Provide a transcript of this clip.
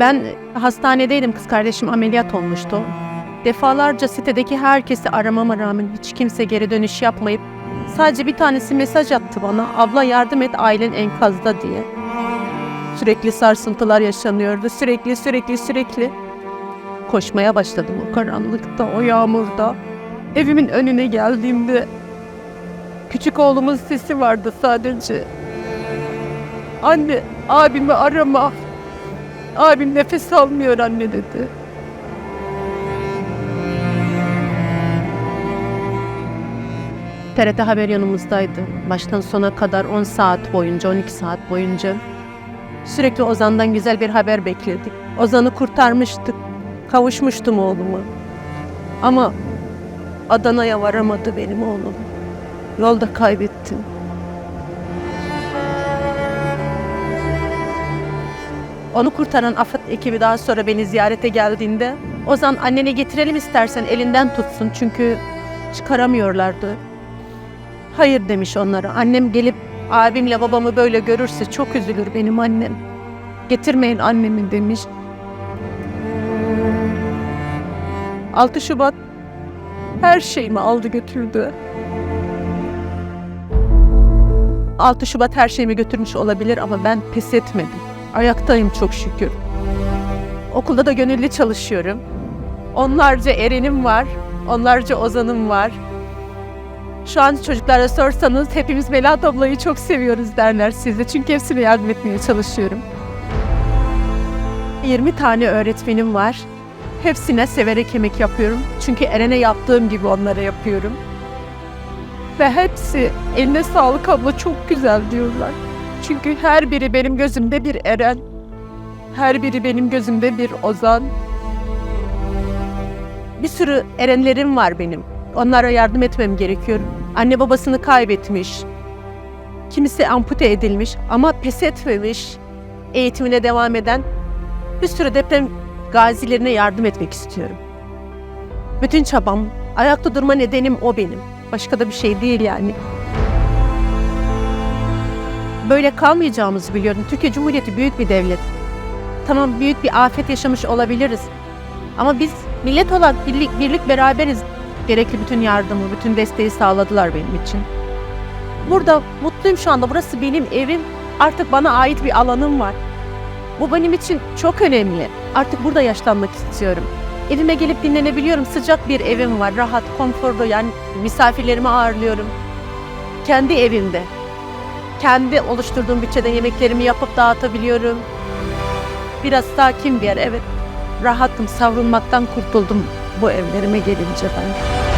Ben hastanedeydim kız kardeşim ameliyat olmuştu. Defalarca sitedeki herkesi aramama rağmen hiç kimse geri dönüş yapmayıp sadece bir tanesi mesaj attı bana. Abla yardım et ailen enkazda diye. Sürekli sarsıntılar yaşanıyordu. Sürekli sürekli sürekli. Koşmaya başladım o karanlıkta, o yağmurda. Evimin önüne geldiğimde küçük oğlumun sesi vardı sadece. Anne, abimi arama. Abim nefes almıyor anne dedi. TRT Haber yanımızdaydı. Baştan sona kadar 10 saat boyunca, 12 saat boyunca. Sürekli Ozan'dan güzel bir haber bekledik. Ozan'ı kurtarmıştık. Kavuşmuştum oğluma. Ama Adana'ya varamadı benim oğlum. Yolda kaybettim. Onu kurtaran AFAD ekibi daha sonra beni ziyarete geldiğinde Ozan annene getirelim istersen elinden tutsun çünkü çıkaramıyorlardı. Hayır demiş onlara. Annem gelip abimle babamı böyle görürse çok üzülür benim annem. Getirmeyin annemi demiş. 6 Şubat her şeyimi aldı götürdü. 6 Şubat her şeyimi götürmüş olabilir ama ben pes etmedim. Ayaktayım çok şükür. Okulda da gönüllü çalışıyorum. Onlarca Eren'im var, onlarca Ozan'ım var. Şu an çocuklara sorsanız hepimiz Melahat ablayı çok seviyoruz derler size. Çünkü hepsine yardım etmeye çalışıyorum. 20 tane öğretmenim var. Hepsine severek yemek yapıyorum. Çünkü Eren'e yaptığım gibi onlara yapıyorum. Ve hepsi eline sağlık abla çok güzel diyorlar. Çünkü her biri benim gözümde bir Eren. Her biri benim gözümde bir Ozan. Bir sürü Erenlerim var benim. Onlara yardım etmem gerekiyor. Anne babasını kaybetmiş. Kimisi ampute edilmiş ama pes etmemiş. Eğitimine devam eden bir sürü deprem gazilerine yardım etmek istiyorum. Bütün çabam, ayakta durma nedenim o benim. Başka da bir şey değil yani. Böyle kalmayacağımızı biliyorum. Türkiye Cumhuriyeti büyük bir devlet. Tamam büyük bir afet yaşamış olabiliriz. Ama biz millet olarak birlik, birlik beraberiz. Gerekli bütün yardımı, bütün desteği sağladılar benim için. Burada mutluyum şu anda. Burası benim evim. Artık bana ait bir alanım var. Bu benim için çok önemli. Artık burada yaşlanmak istiyorum. Evime gelip dinlenebiliyorum. Sıcak bir evim var. Rahat, konforlu. Yani misafirlerimi ağırlıyorum. Kendi evimde. Kendi oluşturduğum bütçede yemeklerimi yapıp dağıtabiliyorum. Biraz sakin bir yer, evet. Rahatım, savrulmaktan kurtuldum bu evlerime gelince ben.